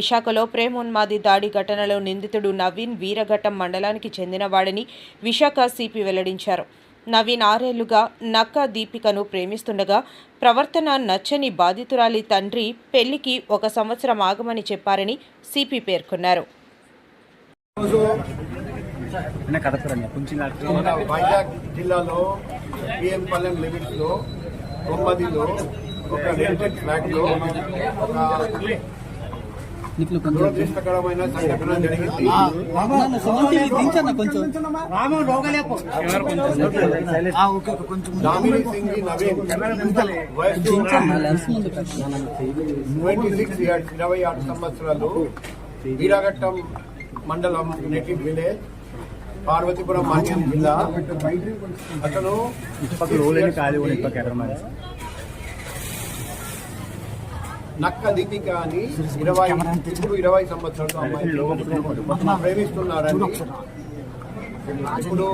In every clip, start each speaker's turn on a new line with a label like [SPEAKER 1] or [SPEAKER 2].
[SPEAKER 1] విశాఖలో ప్రేమోన్మాది దాడి ఘటనలో నిందితుడు నవీన్ వీరఘట్టం మండలానికి చెందినవాడని విశాఖ సిపి వెల్లడించారు. నవీన్ ఆరేళ్ళుగా నక్క దీపికను ప్రేమిస్తుండగా ప్రవర్తన నచ్చని బాధితురాలి తండ్రి పెళ్ళికి ఒక సంవత్సరం ఆగమని చెప్పారని సిపి పేర్కొన్నారు.
[SPEAKER 2] వైజాగ్ జిల్లాలో పిఎం రెంటెడ్ ఒక ఇరవై ఆరు సంవత్సరాలు వీరాఘట్టం మండలం నేటివ్ విలేజ్ పార్వతీపురం మన్యం జిల్లా. అతను నక్క దీపిక అని ఇరవై ఇప్పుడు ఇరవై సంవత్సరాలు అమ్మాయి ప్రేమిస్తున్నారని ఇప్పుడు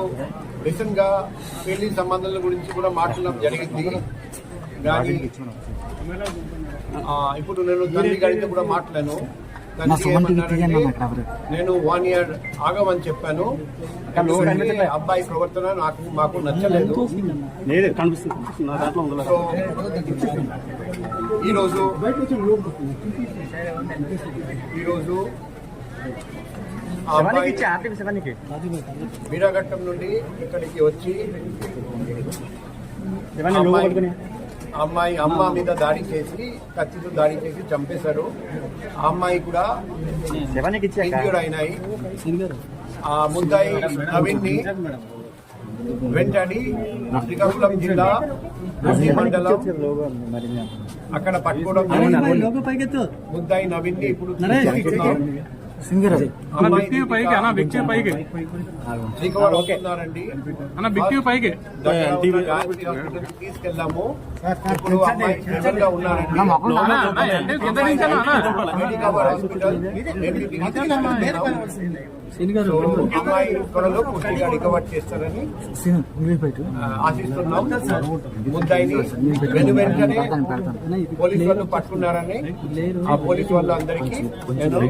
[SPEAKER 2] రీసెంట్గా పెళ్ళి సంబంధాల గురించి కూడా మాట్లాడడం జరిగింది. కానీ ఇప్పుడు నేను తండ్రి గారితో కూడా మాట్లాడాను. నేను వన్ ఇయర్ ఆగమని చెప్పాను. అబ్బాయి ప్రవర్తన నాకు మాకు నచ్చలేదు. సో ఈరోజు ఈరోజు వీరాఘట్టం నుండి ఇక్కడికి వచ్చి అమ్మాయి అమ్మ మీద దాడి చేసి కత్తితో దాడి చేసి చంపేశారు. ఆ అమ్మాయి కూడా
[SPEAKER 3] శివానికి ఇచ్చి
[SPEAKER 2] ఇంజూర్ అయినాయి. ఆ ముద్దాయి నవీన్ని వెంటాడి శ్రీకాకుళం జిల్లా మండలం అక్కడ పట్టుకోవడం. ముద్దాయి నవీన్. ని ఇప్పుడు
[SPEAKER 4] అన్న బిక్కి పైకి అన్న బిక్కి పైకి. అన్న బిక్కి పైకి.
[SPEAKER 2] తీసుకెళ్ళాము ఇప్పుడు అమ్మాయి త్వరలో రికవర్ చేస్తారని ఆశిస్తున్నాం. ముద్దాయిని వెను వెంటనే పోలీసు వాళ్ళు పట్టుకున్నారని ఆ పోలీసు వాళ్ళు అందరికీ నేను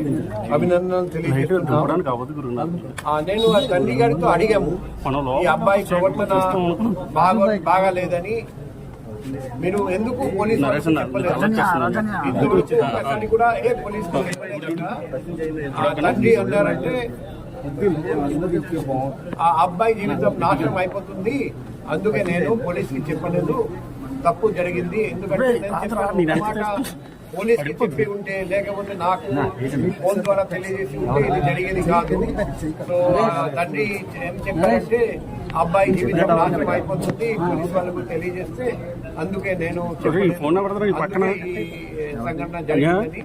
[SPEAKER 2] అభినందనలు తెలియజేస్తున్నాను ఆ, నేను తండ్రి గారితో అడిగాము ఈ అబ్బాయి ప్రవర్తన బాగా బాగాలేదని. మీరు ఎందుకు పోలీసు కూడా ఏ పోలీసు తండ్రి అన్నారంటే ఆ అబ్బాయి జీవితం నాశనం అయిపోతుంది. అందుకే నేను పోలీస్కి చెప్పలేదు. తప్పు జరిగింది. ఎందుకంటే పోలీస్కి చెప్పి ఉంటే లేకపోతే నాకు ఫోన్ ద్వారా తెలియజేసి ఉంటే ఇది జరిగేది కాదు. సో తండ్రి ఏం చెప్పారంటే అబ్బాయి జీవితం నాశనం అయిపోతుంది పోలీస్ వాళ్ళకు తెలియజేస్తే అందుకే నేను సంఘటన జరిగిందని